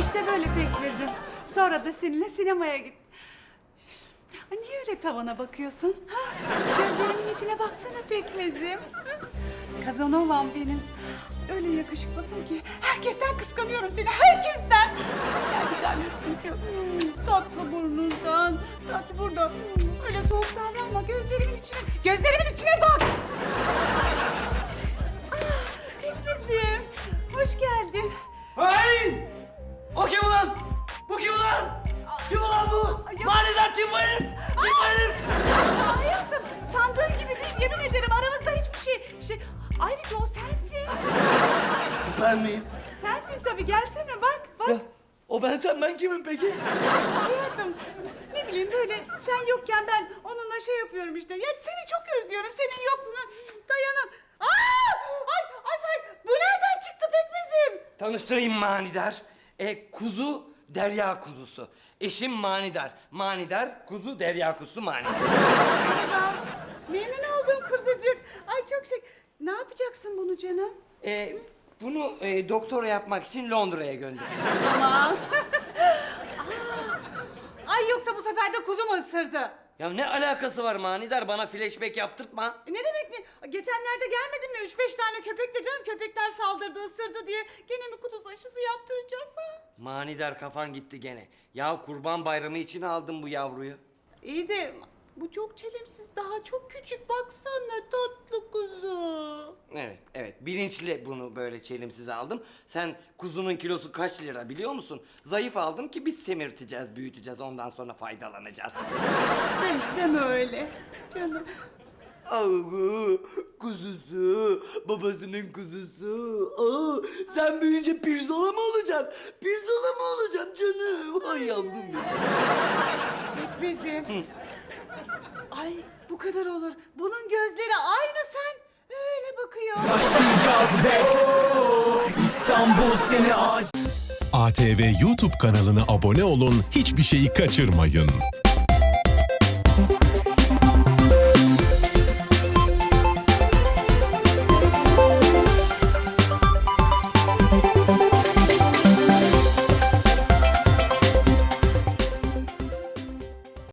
İşte böyle pekmezim. Sonra da seninle sinemaya git. Niye öyle tavana bakıyorsun? Ha? Gözlerimin içine baksana pekmezim. Kazanovam benim. Öyle yakışıklısın ki herkesten kıskanıyorum seni, herkesten. Gel bir tane öpeyim şu hmm, tatlı burnundan, tatlı buradan. Hmm, Öyle soğuk davranma, gözlerimin içine, gözlerimin içine bak. Ayrıca o sensin. Ben miyim? Sensin tabii gelsene bak bak. Ya, o ben sen ben kimim peki? Hayatım ne bileyim böyle sen yokken ben onunla şey yapıyorum işte. Ya seni çok özlüyorum senin yokluğuna dayanam. Aa! Ay ay Faik bu nereden çıktı pekmezim? Tanıştırayım manidar. E, kuzu derya kuzusu. Eşim manidar. Manidar kuzu derya kuzusu manidar. Merhaba. Memnun oldum kuzucuk. Ay çok şey. Ne yapacaksın bunu canım? E, bunu e, doktora yapmak için Londra'ya göndereceğim. Aman. Ay yoksa bu sefer de kuzu mu ısırdı? Ya ne alakası var manidar? Bana flashback yaptırtma. E Ne demek ne? Geçenlerde gelmedin mi? Üç beş tane köpek de canım köpekler saldırdı, ısırdı diye. Gene mi kuduz aşısı yaptıracağız ha? Manidar kafan gitti gene. Ya kurban bayramı için aldım bu yavruyu. İyi de bu çok çelimsiz daha çok küçük baksana tatlı kuzu. Evet, evet. Bilinçli bunu böyle çelimsiz aldım. Sen kuzunun kilosu kaç lira biliyor musun? Zayıf aldım ki biz semirteceğiz, büyüteceğiz. Ondan sonra faydalanacağız. Deme deme öyle. Canım. Avu, kuzusu, babasının kuzusu. Aa, sen büyüyünce pirzola mı olacaksın? Pirzola mı olacaksın canım? Ay yavrum benim. Pekmezim. Ay bu kadar olur. Bunun gözleri aynı sen. Öyle bakıyor. Başlayacağız be İstanbul seni ac ATV YouTube kanalına abone olun, hiçbir şeyi kaçırmayın.